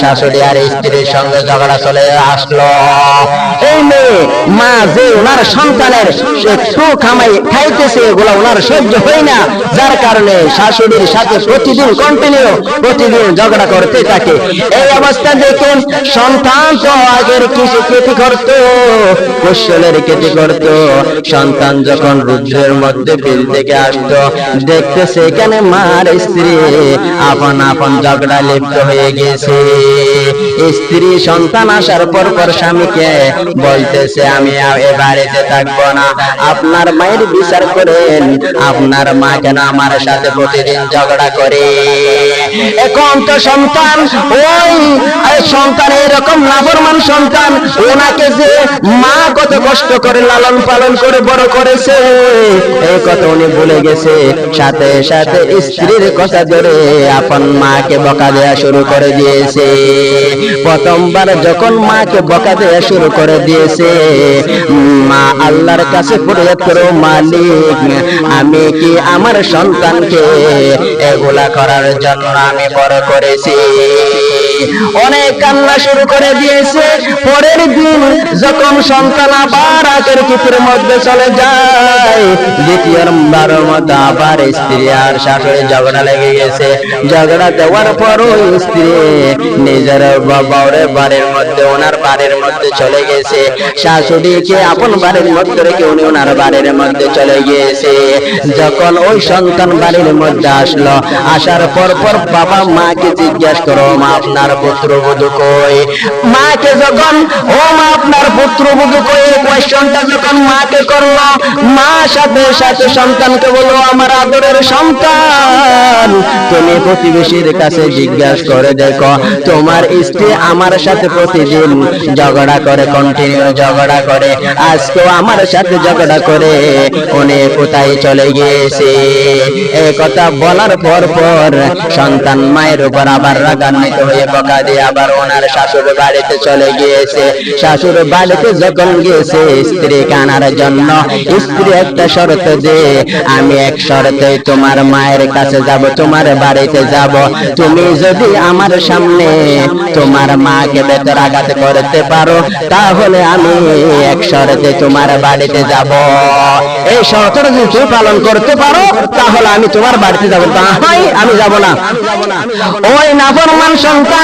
শাশুড়ি আর স্ত্রীর সঙ্গে ঝগড়া চলে আসলো। এই মেয়ে, মা যে ওনার সন্তানের খামাই খাইতেছে, এগুলো ওনার সহ্য হয় না। যার কারণে শাশুড়ির সাথে প্রতিদিন কন্টিনিউ প্রতিদিন ঝগড়া করতে থাকে। এই অবস্থা দেখেন সন্তান তো আগের কিছু ক্ষতি করত, কুশলের ক্ষতি করত। সন্তান যখন রুদ্রের মধ্যে বিল থেকে আসতো দেখতেছে এখানে মার স্ত্রী আপন আপন ঝগড়া লিপ্ত হয়ে গেছে। স্ত্রী সন্তান আসার পর পর স্বামীকে বলতেছে, আমি আর এ বাড়িতে থাকব না। আপনার মায়ের বিচার করেন। আপনার মা কেন আমার সাথে প্রতিদিন ঝগড়া করে? এখন তো সন্তান ওই এরকম নাফরমান সন্তান ওনাকে যে মা কত কষ্ট করে লালন পালন করে বড় করেছে, এই কথা উনি ভুলে গেছে। সাথে সাথে স্ত্রীর কথা ধরে আপন মাকে বকা দেয়া শুরু করে দিয়েছে। প্রথমবার যখন মাকে বকা দেয়া শুরু করে দিয়েছে, মা আল্লাহর কাছে ফরিয়াদ করো মালিক, আমি কি আমার সন্তানকে এগুলা করার জন্য আমি বড় করেছি? অনেক কান্না শুরু করে দিয়েছে। পরের দিন যখন সন্তান আবার আগের কিপুর মধ্যে চলে যায়, দ্বিতীয় বারের মধ্যে আবার স্ত্রী আর শাশুড়ি ঝগড়া লেগে গেছে। ঝগড়া দেওয়ার পরও স্ত্রী নিজের বাবারের বাড়ির মধ্যে, ওনার বাড়ির মধ্যে চলে গেছে। শাশুড়িকে আপন বাড়ির মধ্যে রেখে উনি ওনার বাড়ির মধ্যে চলে গিয়েছে। যখন ওই সন্তান বাড়ির মধ্যে আসলো, আসার পর পর বাবা মাকে জিজ্ঞাসা করো, মা, আপনার পুত্রবধূ কই? মাকে যখন, ও মা, আপনার পুত্রবধূ কই? কোয়েশ্চনটা যখন মাকে করল মা সাথে সাথে সন্তানকে বলল, আমার আদরের সন্তান, তুমি প্রতিবেশীর কাছে জিজ্ঞাসা করে দেখো, তোমার স্ত্রী আমার সাথে প্রতিদিন ঝগড়া করে কন্টিনিউ ঝগড়া করে। আজকেও আমার সাথে ঝগড়া করে, উনি কোথায় চলে গিয়েছে? এই কথা বলার পর পর সন্তান মায়ের উপর আবার রাগান্বিত হয়ে বকা দিয়ে আবার ওনার শাশুর বাড়িতে চলে গিয়েছে। শাশুর বাড়িতে যখন গিয়েছে, স্ত্রী কানার জন্য, স্ত্রী একটা শর্ত যে, আমি এক শর্তে তোমার মায়ের কাছে যাব, তোমার বাড়িতে যাব। তুমি যদি আমার সামনে তোমার মাকে বেতর আঘাত করতে পারো, তাহলে আমি এক শর্তে তোমার বাড়িতে যাব। এই শর্তটা যদি তুমি পালন করতে পারো, তাহলে আমি তোমার বাড়িতে যাব তা হয়, আমি যাব না। ওই নাফরমান সন্তান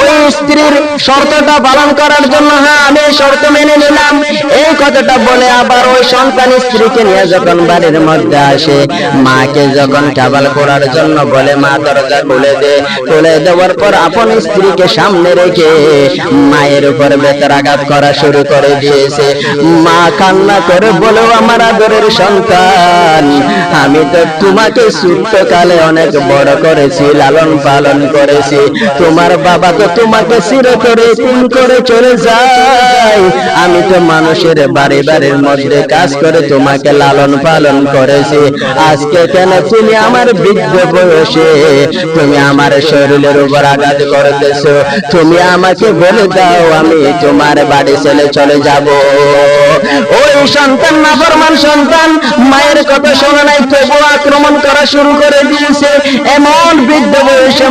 ওই স্ত্রীর শর্তটা পালন করার জন্য হ্যাঁ আমি শর্ত মেনে নিলাম। এই কথাটা বলে আবার ওই সন্তান স্ত্রীকে নিয়ে যখন বাড়ির মধ্যে আসে, মাকে যখন টাবাল করার জন্য বলে, মা, দরজা খুলে দে। খুলে দেওয়ার পর আপন স্ত্রীকে সামনে রেখে মায়ের উপর বেতার বেতরাঘাত করা শুরু করে দিয়েছে। মা কান্না করে বলেও আমার আদরের সন্তান আমি তো তোমাকে সুপ্তকালে অনেক বড় করেছি, লালন পালন করেছি। তোমার বাবা তো তোমাকে চিরে করে তিন করে চলে যায়। আমি তো মানুষের বাড়ি বাড়ির মধ্যে কাজ করে তোমাকে লালন পালন করেছি। আজকে কেন তুমি আমার বৃদ্ধ বয়সে? তুমি আমার শরীরের উপর আঘাত করতেছো। তুমি আমাকে বলে দাও, আমি তোমার বাড়ি ছেলে চলে যাব। ওই সন্তান নাফরমান সন্তান, মায়ের কথা শোনা নাই তবু আক্রমণ করা শুরু করে দিয়েছে। এমন বৃদ্ধ বয়সে